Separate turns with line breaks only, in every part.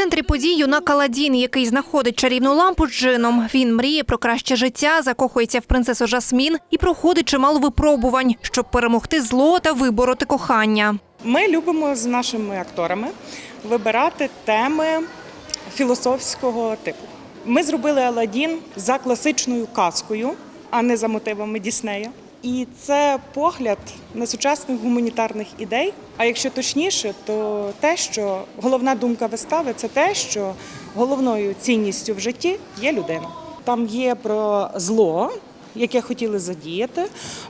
центрі подій юнак Аладдін, який знаходить чарівну лампу з джином. Він мріє про краще життя, закохується в принцесу Жасмін і проходить чимало випробувань, щоб перемогти зло та вибороти кохання.
Ми любимо з нашими акторами вибирати теми філософського типу. Ми зробили Аладдін за класичною казкою, а не за мотивами Діснея. І це погляд на сучасних гуманітарних ідей. А якщо точніше, то те, що головна думка вистави це те, що головною цінністю в житті є людина. Там є про зло, яке хотіли задіяти,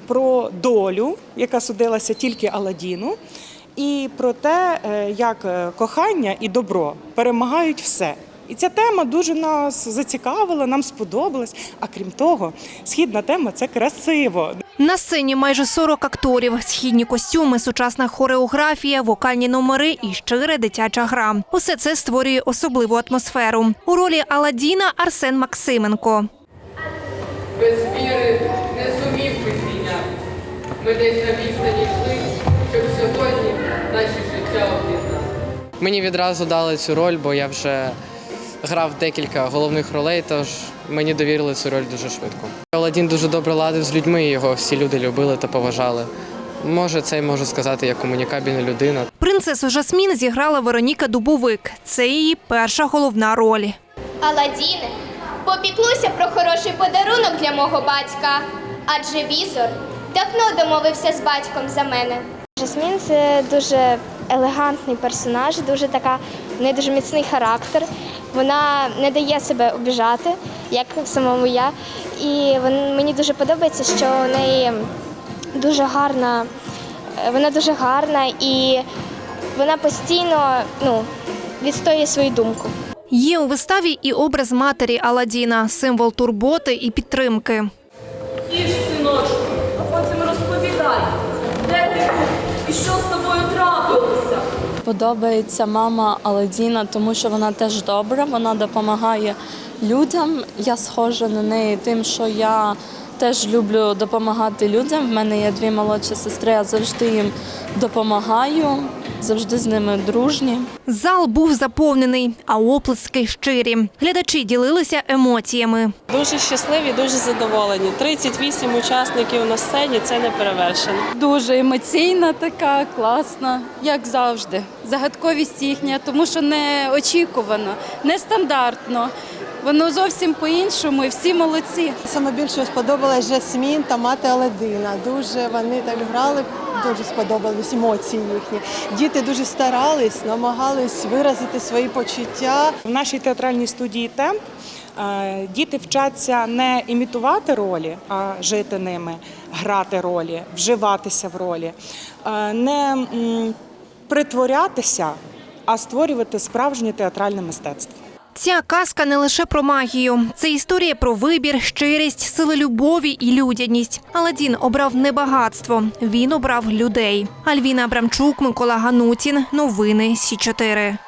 про долю, яка судилася тільки Аладдіну, і про те, е, як е, кохання і добро перемагають все. І ця тема дуже нас зацікавила, нам сподобалась. А крім того, східна тема це красиво.
На сцені майже 40 акторів, східні костюми, сучасна хореографія, вокальні номери і щира дитяча гра. Усе це створює особливу атмосферу. У ролі Аладдіна Арсен Максименко.
без віри не зумів би зійняти. Ми десь на відстані йшли, щоб сьогодні наші життя об'єднати.
Мені відразу дали цю роль, бо я вже грав декілька головних ролей, тож мені довірили цю роль дуже швидко. Аладдін дуже добре ладив з людьми, його всі люди любили та поважали. Може, це й можу сказати як комунікабельна людина.
Принцесу Жасмін зіграла Вероніка Дубовик. Це її перша головна роль.
Аладдіне, попіклуйся про хороший подарунок для мого батька, адже візор давно домовився з батьком за мене.
Жасмін це дуже елегантний персонаж, дуже така, в неї дуже міцний характер. Вона не дає себе обіжати, як самому я. І мені дуже подобається, що у неї дуже гарна, е, вона дуже гарна і вона постійно ну, відстоює свою думку.
Є у виставі і образ матері Аладдіна, символ турботи і підтримки.
Їж, синочку, а потім розповідай, де ти був і що з тобою.
Подобається мама Аладіна, тому що вона теж добра, вона допомагає людям. Я схожа на неї тим, що я теж люблю допомагати людям. В мене є дві молодші сестри, я завжди їм допомагаю, завжди з ними дружні.
Зал був заповнений, а оплески щирі. Глядачі ділилися емоціями.
Дуже щасливі, дуже задоволені. 38 учасників на сцені це не перевершено.
Дуже емоційна, така класна, як завжди. Загадковість їхня, тому що не очікувано, нестандартно. Воно зовсім по-іншому, і всі молодці.
Саме більше сподобалась Жасмін та мати Аладдина. Дуже вони так грали, дуже сподобались емоції їхні. Діти дуже старались, намагались виразити свої почуття.
В нашій театральній студії темп е, діти вчаться не імітувати ролі, а жити ними, грати ролі, вживатися в ролі, е, не притворятися, а створювати справжнє театральне мистецтво.
Ця казка не лише про магію. Це історія про вибір, щирість, сили любові і людяність. Аладдін обрав не багатство, він обрав людей. Альвіна Абрамчук, Микола Ганутін. Новини Сі 4